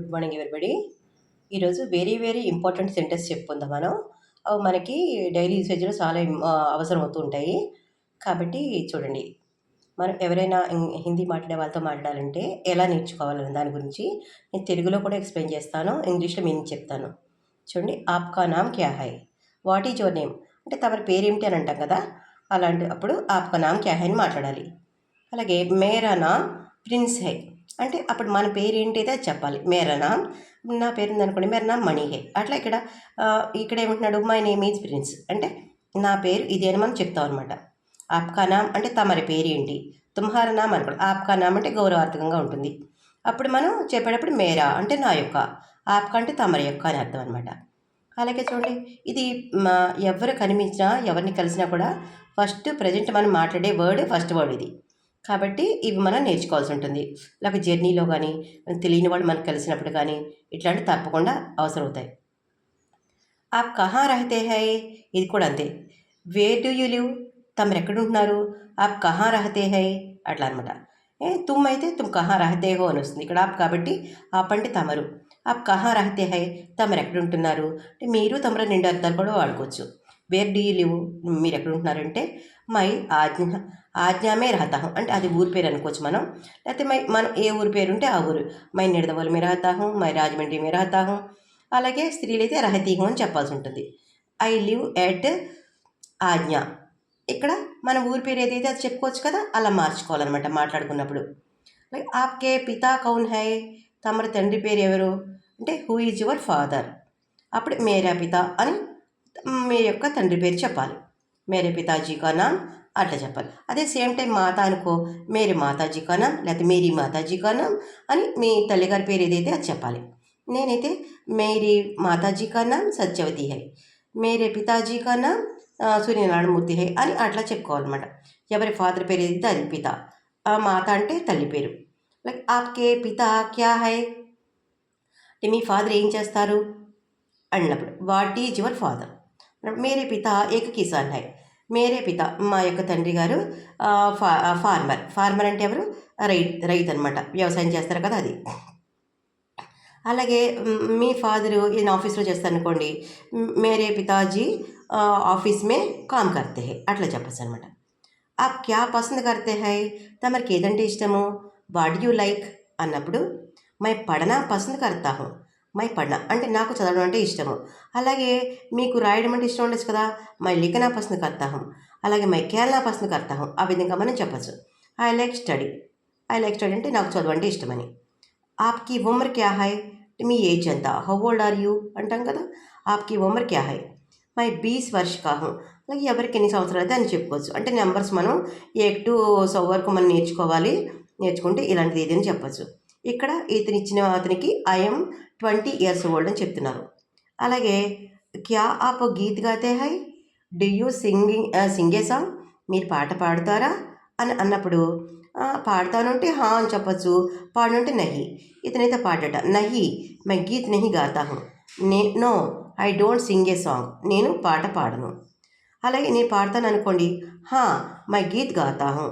Good morning everybody ఈరోజు very very important sentence చెప్పుకుందాం మనం. అవి మనకి డైలీ యూసేజ్లో చాలా అవసరం అవుతూ ఉంటాయి కాబట్టి చూడండి. మనం ఎవరైనా హిందీ మాట్లాడే వాళ్ళతో మాట్లాడాలంటే ఎలా నేర్చుకోవాలని దాని గురించి నేను తెలుగులో కూడా ఎక్స్ప్లెయిన్ చేస్తాను ఇంగ్లీష్లో మీనింగ్ చెప్తాను. చూడండి. ఆప్కా నామ్ క్యా high? What is your name? అంటే తమరి పేరేమిటి అని అంటాం కదా. అలాంటి అప్పుడు ఆప్కా నామ్ క్యా హై అని మాట్లాడాలి. అలాగే మేరా నామ్ ప్రిన్స్ హై. అంటే అప్పుడు మన పేరు చెప్పాలి. మేరనా? నామ్ నా పేరు ఉందనుకోండి మేరనా నామ్ మణి అట్లా ఇక్కడ ఇక్కడ ఏమంటున్నాడు మై నేమ్ ఈజ్ ప్రిన్స్ అంటే నా పేరు ఇది అని మనం చెప్తాం అనమాట ఆప్కా నామ్ అంటే తమరి పేరేంటి? ఏంటి తుమ్హార నామ్ అనుకోండి. ఆప్కా నామ్ అంటే గౌరవార్థకంగా ఉంటుంది. అప్పుడు మనం చెప్పేటప్పుడు మేరా అంటే నా యొక్క. ఆప్కా అంటే తమరి యొక్క అని అర్థం అనమాట అలాగే చూడండి. ఇది మా ఎవరు కనిపించినా ఎవరిని కలిసినా కూడా ఫస్ట్ ప్రజెంట్ మనం మాట్లాడే వర్డ్ ఫస్ట్ వర్డ్ ఇది. కాబట్టి ఇవి మనం నేర్చుకోవాల్సి ఉంటుంది. లేక జర్నీలో కానీ తెలియని వాళ్ళు మనకు కలిసినప్పుడు కానీ ఇట్లాంటివి తప్పకుండా అవసరం అవుతాయి. ఆప్ కహా రహతే హై? ఇది కూడా అంతే. వేర్ డూ యూ లివ్ తమరు ఎక్కడుంటున్నారు ఆప్ కహా రహతే హై? అట్లా అనమాట ఏ తుమ్ అయితే తుమ్ కహా రహతే హో అని వస్తుంది. ఇక్కడ ఆప్ కాబట్టి ఆప్ అంటే తమరు. ఆప్ కహా రహతే హై? తమరు ఎక్కడుంటున్నారు అంటే మీరు తమరు రెండు అర్థాలు కూడా వాడుకోవచ్చు. వేర్ డూ యూ లివ్ మీరు ఎక్కడుంటున్నారంటే మై ఆజ్ఞ ఆజ్ఞామే రాతాహం అంటే అది ఊరి పేరు అనుకోవచ్చు మనం. లేకపోతే మై మనం ఏ ఊరి పేరు ఉంటే ఆ ఊరు. మై నిడదవోలు మీ రాతాహం మై రాజమండ్రి మీ రాతాహం అలాగే స్త్రీలైతే రహతీహం అని చెప్పాల్సి ఉంటుంది. ఐ లివ్ ఎట్ ఆజ్ఞ. ఇక్కడ మన ఊరి పేరు ఏదైతే అది చెప్పుకోవచ్చు కదా అలా మార్చుకోవాలన్నమాట మాట్లాడుకున్నప్పుడు. లైక్ ఆప్కే పితా కౌన్ హై? తమరి తండ్రి పేరు ఎవరు? అంటే హూ ఈజ్ యువర్ ఫాదర్. అప్పుడు మేరా పిత అని మీ యొక్క తండ్రి పేరు చెప్పాలి. మేరే పితాజీ కా నామ్ అట్లా చెప్పాలి అదే సేమ్ టైం మాత అనుకో మేరీ మాతాజీ కా నామ్ లేకపోతే మేరీ మాతాజీ కా నామ్ అని మీ తల్లిగారి పేరు ఏదైతే అది చెప్పాలి నేనైతే మేరీ మాతాజీ కా నామ్ సత్యవతి హై మేరే పితాజీ కా నామ్ సూర్యనారాయణమూర్తి హై అని అట్లా చెప్పుకోవాలన్నమాట ఎవరి ఫాదర్ పేరు ఏదైతే అది పిత ఆ మాత అంటే తల్లి పేరు లైక్ ఆప్కే పిత క్యా హై అంటే మీ ఫాదర్ ఏం చేస్తారు అన్నప్పుడు వాట్ ఈజ్ యువర్ ఫాదర్ మేరే పిత ఏక కిసాన్ హై మేరే పిత మా యొక్క తండ్రి గారు ఫా ఫార్మర్. ఫార్మర్ అంటే ఎవరు? రై రైతు అనమాట వ్యవసాయం చేస్తారు కదా అది. అలాగే మీ ఫాదరు ఈయన ఆఫీస్లో చేస్తారనుకోండి అనుకోండి మేరే పితాజీ ఆఫీస్ మే కామ్ కర్తే హై. అట్లా చెప్పచ్చు అనమాట ఆప్ క్యా పసంద్ కర్తే హై? తమరికి ఏదంటే ఇష్టము? What you like? అన్నప్పుడు మై పడనా పసంద్ కర్తా హూ. మై పడనా అంటే నాకు చదవడం అంటే ఇష్టము. అలాగే మీకు రాయడం అంటే ఇష్టం ఉండొచ్చు కదా? మై లిఖనా పసంద్ కర్తా అలాగే మై కేరళ పసంద్ కర్తా ఆ విధంగా మనం చెప్పచ్చు. I like study. I like study అంటే నాకు చదువు అంటే ఇష్టమని. ఆప్కి ఉమర్ క్యా హై? మీ ఏజ్ ఎంత? How old are you? అంటాం కదా? ఆప్కి ఉమర్ క్యా హై? మై బీస్ వర్ష అలాగే ఎవరికి ఎన్ని సంవత్సరాలు అయితే అని చెప్పుకోవచ్చు. అంటే నెంబర్స్ మనం ఏక్ టూ సో వరకు మనం నేర్చుకోవాలి నేర్చుకుంటే ఇలాంటిది ఏదైనా చెప్పచ్చు. ఇక్కడ ఇతనిచ్చిన అతనికి ఐఎమ్ ట్వంటీ ఇయర్స్ ఓల్డ్ అని చెప్తున్నారు. అలాగే క్యా ఆప్ గీత్ గాతే high? Do you singing sing a song? మీరు పాట పాడతారా? అని అన్నప్పుడు పాడతానుంటే హా అని చెప్పచ్చు పాడనుంటే నహి. ఇతనైతే పాడట నహి మై గీత్ నహి గాతా హూ. నే no I don't sing a song నేను పాట పాడను. అలాగే నేను పాడతాను అనుకోండి హా మై గీత్ గాతా హూ.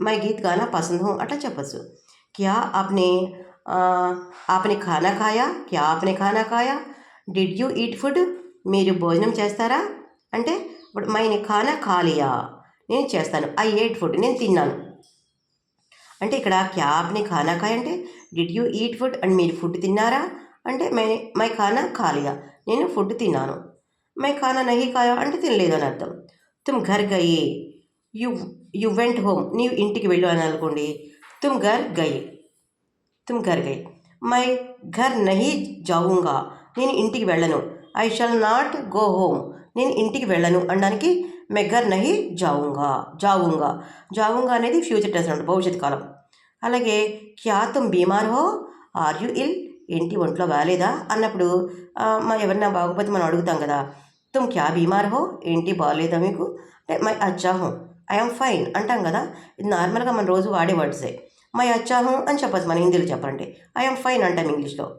మై గీత్ గానా పసంద్ హూ అట్లా చెప్పచ్చు. క్యా ఆప్నే आ, आपने ఖానా ఖాయా క్యా आपने ఖానా ఖాయా డిడ్ యూ ఈట్ ఫుడ్ మీరు భోజనం చేస్తారా? అంటే ఇప్పుడు మైనే ఖానా ఖాళీయా? నేను చేస్తాను. ఐ ఎయిట్ ఫుడ్ నేను తిన్నాను. అంటే ఇక్కడ క్యాబ్ని ఖానా ఖాయా అంటే did you eat food and మీరు ఫుడ్ తిన్నారా? అంటే మై మై ఖానా ఖాళీయా. నేను ఫుడ్ తిన్నాను. మై ఖానా నహి ఖాయా? అంటే తినలేదు అని అర్థం. తుమ్ ఘర్ గయే. యు యు వెంట్ హోమ్ నీవు ఇంటికి వెళ్ళు అని అనుకోండి. तुम घर गए। तुम घर गए। మై ఘర్ నహి జావుంగా నేను ఇంటికి వెళ్ళను। I shall not go home నేను ఇంటికి వెళ్ళను అనడానికి మై ఘర్ నహి జావుంగా జావుంగా జావుంగా అనేది ఫ్యూచర్ టెన్స్ అంట భవిష్యత్ కాలం। అలాగే క్యా తుమ్ బీమార్ హో? Are you ill? ఏంటి ఒంట్లో బాగాలేదా అన్నప్పుడు మా ఎవరన్నా బాగోపోతే మనం అడుగుతాం కదా! తుమ్ క్యా బీమార్ హో? ఏంటి బాగాలేదా మీకు? అంటే మై అచ్చా హోమ్ ఐఎమ్ ఫైన్ అంటాం కదా! ఇది నార్మల్గా మనం రోజు వాడే వర్డ్సే. మై అచ్చా అని చెప్పచ్చు మన హిందీలో చెప్పాలంటే. ఐఎమ్ ఫైన్ అంటాం ఇంగ్లీష్లో.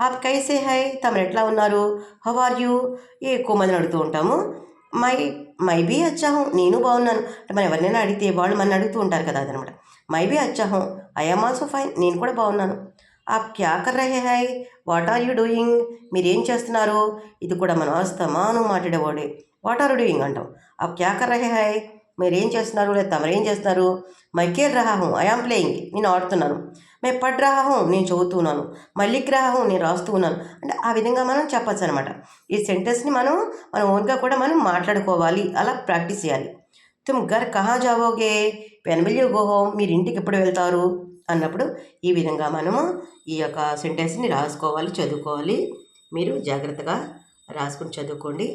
ఆప్ కైసే హై తమరు ఎట్లా ఉన్నారు? హౌ ఆర్ యూ ఏ ఎక్కువ మందిని అడుగుతూ ఉంటాము. మై మై బీ అచ్చా నేను బాగున్నాను. మనం ఎవరినైనా అడిగితే వాళ్ళు మన అడుగుతూ ఉంటారు కదా అదనమాట. మై బీ అచ్చా ఐఎమ్ ఆల్సో ఫైన్ నేను కూడా బాగున్నాను. ఆప్ క్యా కర్ రహే హై వాట్ ఆర్ యూ డూయింగ్ మీరు ఏం చేస్తున్నారు? ఇది కూడా మనం అస్తమాను మాట్లాడేవాడే. వాట్ ఆర్ డూయింగ్ అంటాం. ఆప్ క్యా కర్ రహే హై మీరు ఏం చేస్తున్నారు? లేదా తమరు ఏం చేస్తున్నారు మై కేర్ రహా ఐఆమ్ ప్లేయింగ్ నేను ఆడుతున్నాను. మే పడ్ రహహం నేను చదువుతున్నాను. మల్లిక్ రహా నేను రాస్తూ ఉన్నాను. అంటే ఆ విధంగా మనం చెప్పచ్చు అనమాట ఈ సెంటెన్స్ని మనం మన ఓన్గా కూడా మనం మాట్లాడుకోవాలి. అలా ప్రాక్టీస్ చేయాలి. తుమ్ గర్ కహా జావోగే? వెన్ గోహో? మీరు ఇంటికి ఎప్పుడు వెళ్తారు? అన్నప్పుడు ఈ విధంగా మనము ఈ యొక్క సెంటెన్స్ని రాసుకోవాలి చదువుకోవాలి. మీరు జాగ్రత్తగా రాసుకుని చదువుకోండి.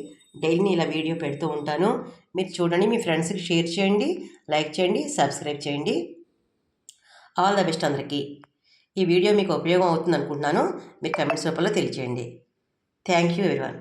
డైలీ ఇలా వీడియో పెడుతూ ఉంటాను. మీరు చూడండి మీ ఫ్రెండ్స్కి షేర్ చేయండి లైక్ చేయండి సబ్స్క్రైబ్ చేయండి. ఆల్ ద బెస్ట్ అందరికీ. ఈ వీడియో మీకు ఉపయోగం అవుతుంది అనుకుంటున్నాను మీరు కమెంట్స్ రూపంలో తెలియచేయండి. Thank you everyone.